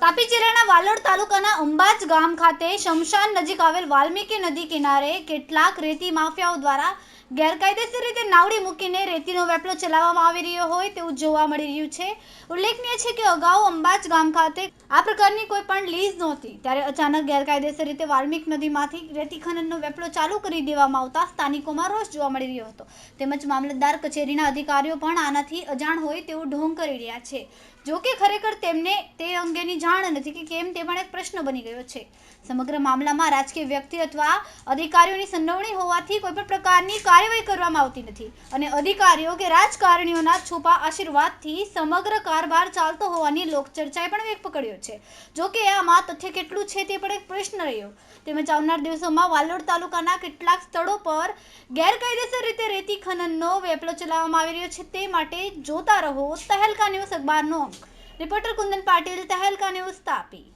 તાપી જિલ્લાના વાલોડ તાલુકાના અંબાજ ગામ ખાતે શમશાન નજીક આવેલ વાલ્મીકી નદી કિનારે કેટલાક રેતી માફિયાઓ દ્વારા ગેરકાયદેસર રીતે નાવડી મૂકીને રેતીનો વેપલો ચલાવવામાં આવી રહ્યો હોય તેવું જોવા મળી રહ્યું છે. ઉલ્લેખનીય છે કે અગાઉ અંબાજ ગામ ખાતે આ પ્રકારની કોઈ પણ લીઝ નહોતી. ત્યારે અચાનક ગેરકાયદેસર રીતે વાલ્મીક નદીમાંથી રેતી ખનનનો વેપલો ચાલુ કરી દેવામાં આવતા સ્થાનિકોમાં રોષ જોવા મળી રહ્યો હતો. તેમજ મામલતદાર કચેરીના અધિકારીઓ પણ આનાથી અજાણ હોય તેવું ઢોંગ કરી રહ્યા છે. જો કે ખરેખર તેમને તે અંગેની જાણ નથી કે કેમ તે પણ એક પ્રશ્ન બની ગયો છે. સમગ્ર મામલામાં રાજકીય વ્યક્તિ અથવા અધિકારીઓની સંડોવણી હોવાથી કોઈ પણ પ્રકારની કાર્યવાહી કરવામાં આવતી નથી અને અધિકારીઓ કે રાજકારણીઓના છુપા આશીર્વાદથી સમગ્ર કારભાર ચાલતો હોવાની લોકચર્ચાએ પણ વેગ પકડ્યો છે. જો કે આમાં તથ્ય કેટલું છે તે પણ એક પ્રશ્ન રહ્યો. તેમજ આવનાર દિવસોમાં વાલોડ તાલુકાના કેટલાક સ્થળો પર ગેરકાયદેસર રીતે રેતી ખનનનો વેપલો ચલાવવામાં આવી રહ્યો છે તે માટે જોતા રહો તહેલકા ન્યૂઝ અખબારનો અંક. Reporter Kundan Patil Tehelka news Tapi.